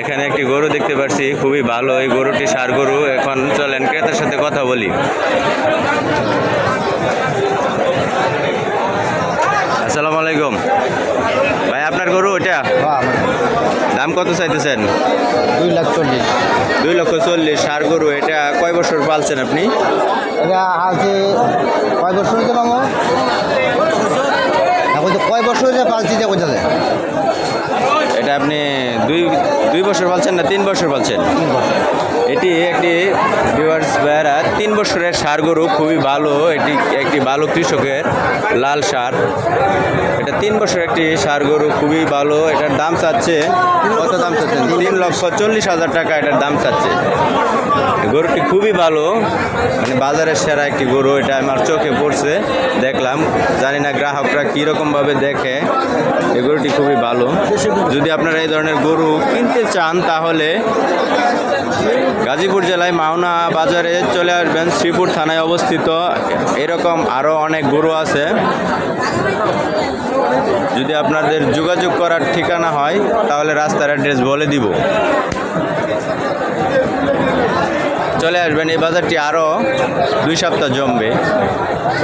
এখানে একটি গরু দেখতে পাচ্ছি খুবই ভালো। এই গরুটি সার গরু। এখন চলেন ক্রেতার সাথে কথা বলি। আসসালামু আলাইকুম। ভাই আপনার গরু ওটা দাম কত চাইতেছেন? দুই লাখ চল্লিশ। দুই লক্ষ চল্লিশ। সার গরু এটা কয় বছর পালছেন আপনি? এটা আছে কয় বছর তো কয় বছর হয়েছে পালছি যে যায় এটা আপনি দুই দুই বছর বলছেন না তিন বছর বলছেন তিন বছর। এটি একটি ভিউয়ার্স ভাইয়েরা তিন বছরের সার গরু, খুবই ভালো। এটি একটি ভালো কৃষকের লাল সার। এটা তিন বছর একটি সার গরু, খুবই ভালো। এটার দাম চাচ্ছে কত দাম চাচ্ছেন তিন লক্ষ চল্লিশ হাজার টাকা এটার দাম চাচ্ছে। গরুটি খুবই ভালো। মানে বাজারের সেরা একটি গরু, এটা আমার চোখে পড়ছে, দেখলাম। জানি না গ্রাহকরা কীরকমভাবে দেখে। এই গরুটি খুবই ভালো। যদি আপনারা এই ধরনের গরু কিনতে চান তাহলে গাজীপুর জেলায় মাওনা বাজারে চলে আসবেন। শ্রীপুর থানায় অবস্থিত। এরকম আরও অনেক গরু আছে। যদি আপনাদের যোগাযোগ করার ঠিকানা হয়, তাহলে রাস্তার অ্যাড্রেস বলে দিব। চলে আসবেন। এই বাজারটি আরও দুই সপ্তাহ জমবে।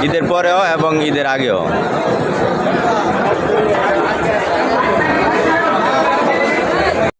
ঈদের পরেও এবং ঈদের আগেও।